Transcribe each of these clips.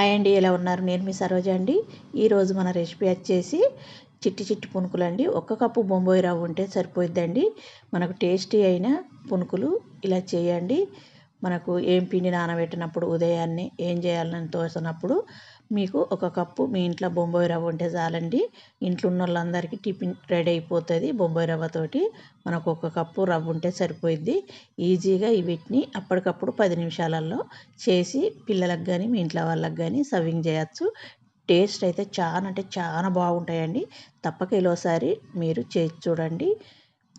Hi అండి ఎలా ఉన్నారు? నేను మీ సరోజ అండి. ఈరోజు మన రెసిపీ వచ్చేసి చిట్టి చిట్టి పునుకులు అండి. ఒక్క కప్పు బొంబాయి రవ్వ ఉంటే సరిపోయిద్దండి. మనకు టేస్టీ అయిన పునుకులు ఇలా చేయండి. మనకు ఏం పిండి నానబెట్టినప్పుడు ఉదయాన్నే ఏం చేయాలని తోసినప్పుడు మీకు ఒక కప్పు మీ ఇంట్లో బొంబాయి రవ్వ ఉంటే చాలండి. ఇంట్లో ఉన్న వాళ్ళందరికీ టిఫిన్ రెడీ అయిపోతుంది బొంబాయి రవ్వతోటి మనకు ఒక కప్పు రవ్వ ఉంటే సరిపోయిద్ది. ఈజీగా వీటిని అప్పటికప్పుడు పది నిమిషాలలో చేసి పిల్లలకు కానీ మీ ఇంట్లో వాళ్ళకి కానీ సర్వింగ్ చేయొచ్చు. టేస్ట్ అయితే చాలా అంటే చాలా బాగుంటాయండి. తప్పక ఇలోసారి మీరు చేసి చూడండి.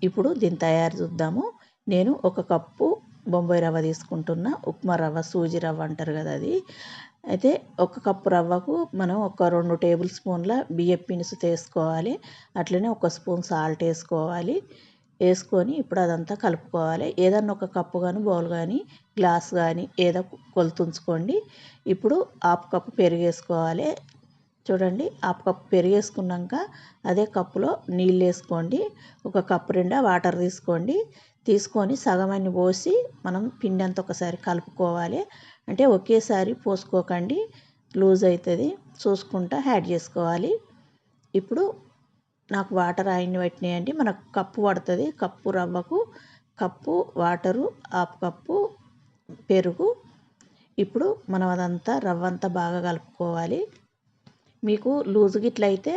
ఇప్పుడు దీని తయారు చూద్దాము. నేను ఒక కప్పు బొంబాయి రవ్వ తీసుకుంటున్నా. ఉప్మా రవ్వ సూజీ రవ్వ అంటారు కదా అది. అయితే ఒక కప్పు రవ్వకు మనం ఒక రెండు టేబుల్ స్పూన్ల బియ్యం పినుసు తీసుకోవాలి. అట్లనే ఒక స్పూన్ సాల్ట్ వేసుకోవాలి. వేసుకొని ఇప్పుడు అదంతా కలుపుకోవాలి. ఏదన్నా ఒక కప్పు కానీ బౌల్ కానీ గ్లాస్ కానీ ఏదో కొలుతుంచుకోండి. ఇప్పుడు హాఫ్ కప్పు పెరుగు వేసుకోవాలి చూడండి హాఫ్ కప్పు పెరుగు వేసుకున్నాక అదే కప్పులో నీళ్ళు వేసుకోండి. ఒక కప్పు నిండా వాటర్ తీసుకోండి. తీసుకొని సగం అన్ని పోసి మనం పిండి అంతా ఒకసారి కలుపుకోవాలి. అంటే ఒకేసారి పోసుకోకండి. లూజ్ అవుతుంది. చూసుకుంటా యాడ్ చేసుకోవాలి. ఇప్పుడు నాకు వాటర్ ఆయన్ని పట్టినాయండి. మనకు కప్పు పడుతుంది. కప్పు రవ్వకు కప్పు వాటరు హాఫ్ కప్పు పెరుగు. ఇప్పుడు మనం అదంతా రవ్వ అంతా బాగా కలుపుకోవాలి. మీకు లూజ్ గిట్లయితే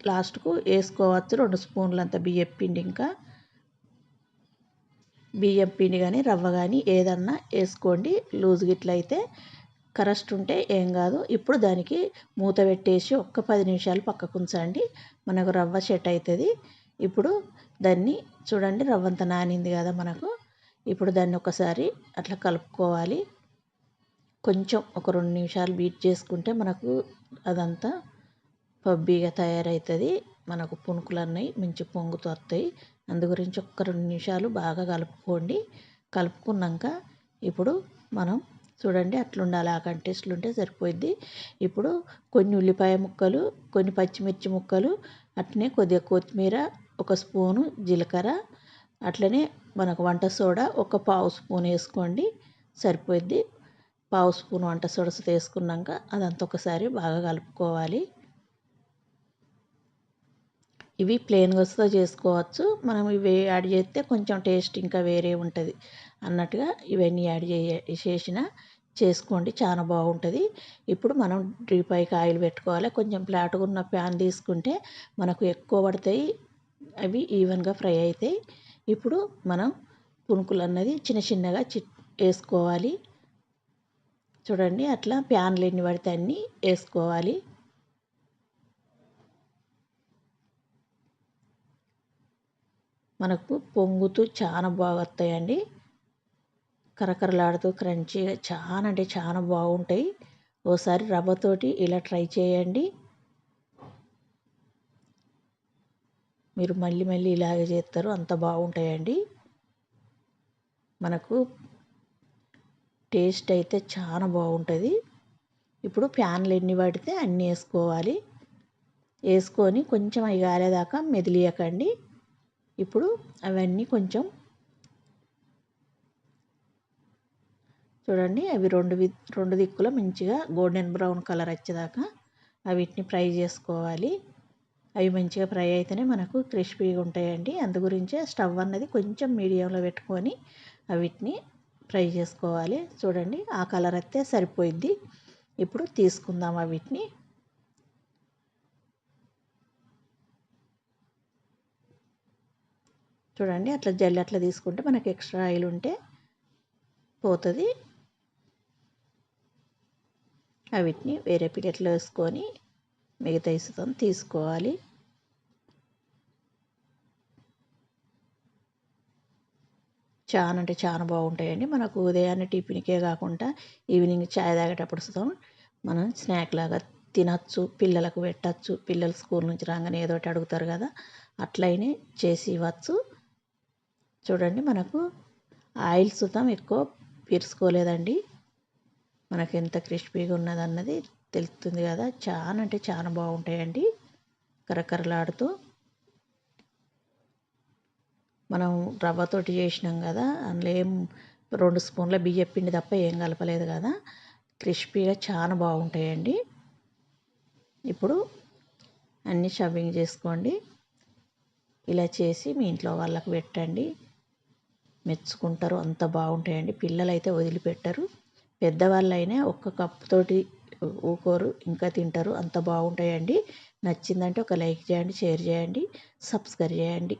లాస్ట్కు వేసుకోవచ్చు. రెండు స్పూన్లంత బియ్యం పిండి ఇంకా. బియ్యం పిండి కానీ రవ్వ కానీ ఏదన్నా వేసుకోండి. లూజ్ గిట్ల అయితే ఉంటే ఏం కాదు. ఇప్పుడు దానికి మూత పెట్టేసి ఒక్క పది నిమిషాలు పక్కకు ఉంచండి. మనకు రవ్వ సెట్ అవుతుంది ఇప్పుడు దాన్ని చూడండి రవ్వ నానింది కదా మనకు. ఇప్పుడు దాన్ని ఒకసారి అట్లా కలుపుకోవాలి. కొంచెం ఒక రెండు నిమిషాలు బీట్ చేసుకుంటే మనకు అదంతా పబ్బీగా తయారవుతుంది మనకు పునుకులు అన్నవి మంచి పొంగుతూ వస్తాయి అందు గురించి ఒక్క రెండు నిమిషాలు బాగా కలుపుకోండి. కలుపుకున్నాక ఇప్పుడు మనం చూడండి అట్లుండాలి. ఆ కంటెస్ట్లు ఉంటే సరిపోద్ది ఇప్పుడు కొన్ని ఉల్లిపాయ ముక్కలు కొన్ని పచ్చిమిర్చి ముక్కలు అట్లనే కొద్దిగా కొత్తిమీర ఒక స్పూను జీలకర్ర అట్లనే మనకు వంట సోడా ఒక పావు స్పూన్ వేసుకోండి. సరిపోద్ది పావు స్పూన్ వంట సోడా వేసుకున్నాక అదంతా ఒకసారి బాగా కలుపుకోవాలి. ఇవి ప్లెయిన్ వస్తూ చేసుకోవచ్చు. మనం ఇవి యాడ్ చేస్తే కొంచెం టేస్ట్ ఇంకా వేరే ఉంటుంది. అన్నట్టుగా ఇవన్నీ యాడ్ చేసిన చేసుకోండి. చాలా బాగుంటుంది. ఇప్పుడు మనం డ్రీప్ పైకి ఆయిల్ పెట్టుకోవాలి. కొంచెం ఫ్లాట్గా ఉన్న ప్యాన్ తీసుకుంటే మనకు ఎక్కువ పడతాయి. అవి ఈవెన్గా ఫ్రై అవుతాయి. ఇప్పుడు మనం పునుకులు అన్నది చిన్న చిన్నగా చి వేసుకోవాలి. చూడండి అట్లా ప్యాన్లు ఎన్ని పడితే అన్నీ వేసుకోవాలి. మనకు పొంగుతూ చాలా బాగా వస్తాయండి కరకరలాడుతూ క్రంచీగా చాలా అంటే చాలా బాగుంటాయి. ఓసారి రవ్వతోటి ఇలా ట్రై చేయండి. మీరు మళ్ళీ మళ్ళీ ఇలాగే చేస్తారు అంత బాగుంటాయండి. మనకు టేస్ట్ అయితే చాలా బాగుంటుంది. ఇప్పుడు ప్యాన్లు ఎన్ని పడితే అన్నీ వేసుకోవాలి. వేసుకొని కొంచెం అవి కాలేదాకా మెదిలియకండి. ఇప్పుడు అవన్నీ కొంచెం చూడండి అవి రెండు రెండు దిక్కులు మంచిగా గోల్డెన్ బ్రౌన్ కలర్ వచ్చేదాకా వీటిని ఫ్రై చేసుకోవాలి. అవి మంచిగా ఫ్రై అయితేనే మనకు క్రిస్పీగా ఉంటాయండి. అందు గురించే స్టవ్ అన్నది కొంచెం మీడియంలో పెట్టుకొని వీటిని ఫ్రై చేసుకోవాలి. చూడండి ఆ కలర్ అయితే సరిపోయిద్ది ఇప్పుడు తీసుకుందాం వీటిని చూడండి అట్లా జల్లి అట్లా తీసుకుంటే మనకు ఎక్స్ట్రా ఆయిల్ ఉంటే పోతుంది. వీటిని వేరే ప్లేట్లో వేసుకొని మిగతా ఇసుకొని తీసుకోవాలి. చాలా అంటే చాలా బాగుంటాయండి. మనకు ఉదయాన్నే టిఫిన్కే కాకుండా ఈవినింగ్ చాయ్ తాగేటప్పుడు సుతం మనం స్నాక్ లాగా తినచ్చు పిల్లలకు పెట్టచ్చు. పిల్లలు స్కూల్ నుంచి రాగానే ఏదో ఒకటి అడుగుతారు కదా అట్లయినే చేసి ఇవ్వచ్చు. చూడండి మనకు ఆయిల్ సుతం ఎక్కువ పీర్చుకోలేదండి. మనకు ఎంత క్రిస్పీగా ఉన్నది అన్నది తెలుస్తుంది కదా. చాలా అంటే చాలా బాగుంటాయండి. కరకరలాడుతూ. మనం రవ్వతోటి చేసినాం కదా అందులో ఏం రెండు స్పూన్ల బియ్యం పిండి తప్ప ఏం కలపలేదు కదా. క్రిస్పీగా చాలా బాగుంటాయండి. ఇప్పుడు అన్నీ షవ్వింగ్ చేసుకోండి. ఇలా చేసి మీ ఇంట్లో వాళ్ళకి పెట్టండి. మెచ్చుకుంటారు. అంత బాగుంటాయండి. పిల్లలు అయితే వదిలిపెట్టరు. పెద్దవాళ్ళైనా ఒక్క కప్పుతోటి ఊకోరు ఇంకా తింటారు. అంత బాగుంటాయండి. నచ్చిందంటే ఒక లైక్ చేయండి షేర్ చేయండి సబ్స్క్రైబ్ చేయండి.